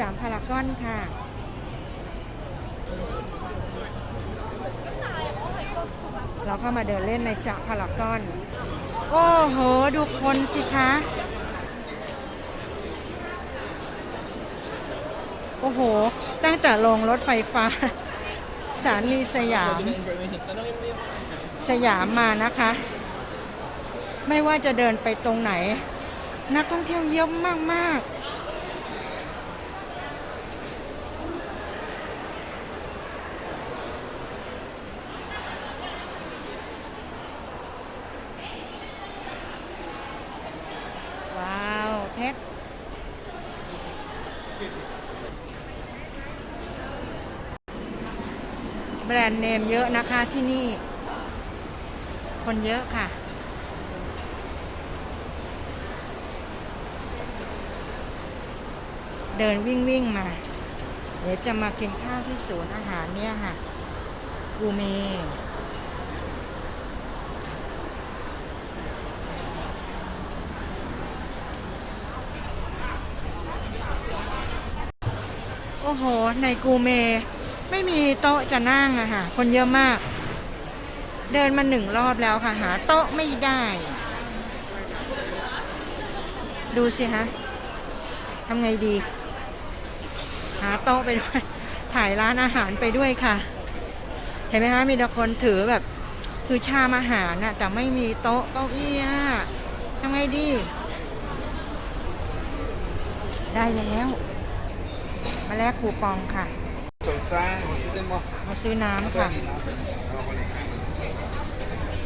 ยามพารากอนค่ะเราเข้ามาเดินเล่นในสยามพารากอน โอ้โห ดูคนสิคะ โอ้โห ตั้งแต่ลงรถไฟฟ้าสถานีสยาม สยามมานะคะ ไม่ว่าจะเดินไปตรงไหน นักท่องเที่ยวเยอะมาก ๆ ว้าวเพชร แบรนด์เนมเยอะนะคะที่นี่ คนเยอะค่ะ เดินวิ่งวิ่งมา เดี๋ยวจะมากินข้าวที่ศูนย์อาหารเนี่ยค่ะ กูเมโอ้โห ในกูเม ไม่มีโต๊ะจะนั่งอะค่ะ คนเยอะมาก เดินมาหนึ่งรอบแล้วค่ะ หาโต๊ะไม่ได้ ดูสิฮะทำไงดี หาโต๊ะไปด้วย ถ่ายร้านอาหารไปด้วยค่ะ เห็นไหมคะมีแต่คนถือแบบ คือชามอาหารน่ะแต่ไม่มีโต๊ะเก้าอี้อะทำไงดี ได้แล้ว มาแลกคูปองค่ะ มาซื้อน้ำค่ะ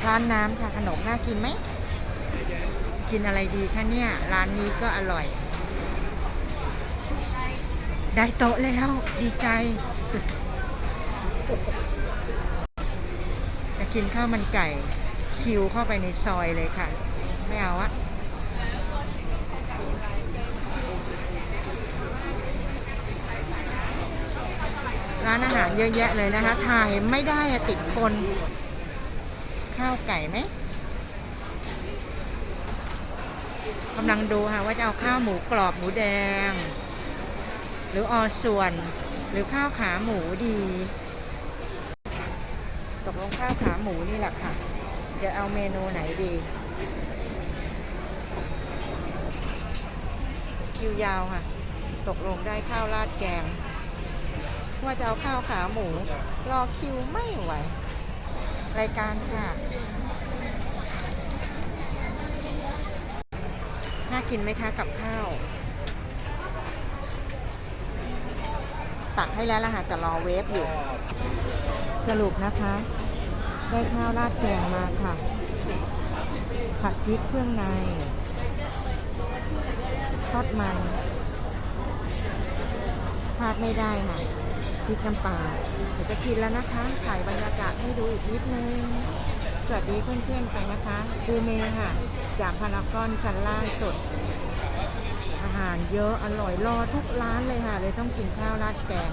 ร้านน้ำค่ะ ขนมน่ากินไหม กินอะไรดีคะเนี่ย ร้านนี้ก็อร่อย ได้โต๊ะแล้ว ดีใจ จะกินข้าวมันไก่ คิวเข้าไปในซอยเลยค่ะ ไม่เอาอะ ร้านอาหารเยอะแยะเลยนะคะ ถ่ายไม่ได้อะติดคน ข้าวไก่ไหมกำลังดูค่ะว่าจะเอาข้าวหมูกรอบหมูแดง หรืออส่วน หรือข้าวขาหมูดีตกลงข้าวขาหมูนี่แหละค่ะ จะเอาเมนูไหนดีคิวยาวค่ะ ตกลงได้ข้าวราดแกง ว่าจะเอาข้าวขาหมู รอคิวไม่ไหว รายการค่ะ น่ากินไหมคะกับข้าว ตักให้แล้วละค่ะแต่รอเวฟอยู่ สรุปนะคะ ได้ข้าวราดแกงมาค่ะ ผัดพริกเครื่องใน ทอดมันพลาดไม่ได้ค่ะ พริกน้ำปลาเดี๋ยวจะกินแล้วนะคะถ่ายบรรยากาศให้ดูอีกนิดนึง สวัสดีเพื่อนๆไปนะคะกูเมค่ะ จากพารากอนชั้นล่างสุด อาหารเยอะอร่อยรอทุกร้านเลยค่ะ เลยต้องกินข้าวราดแกง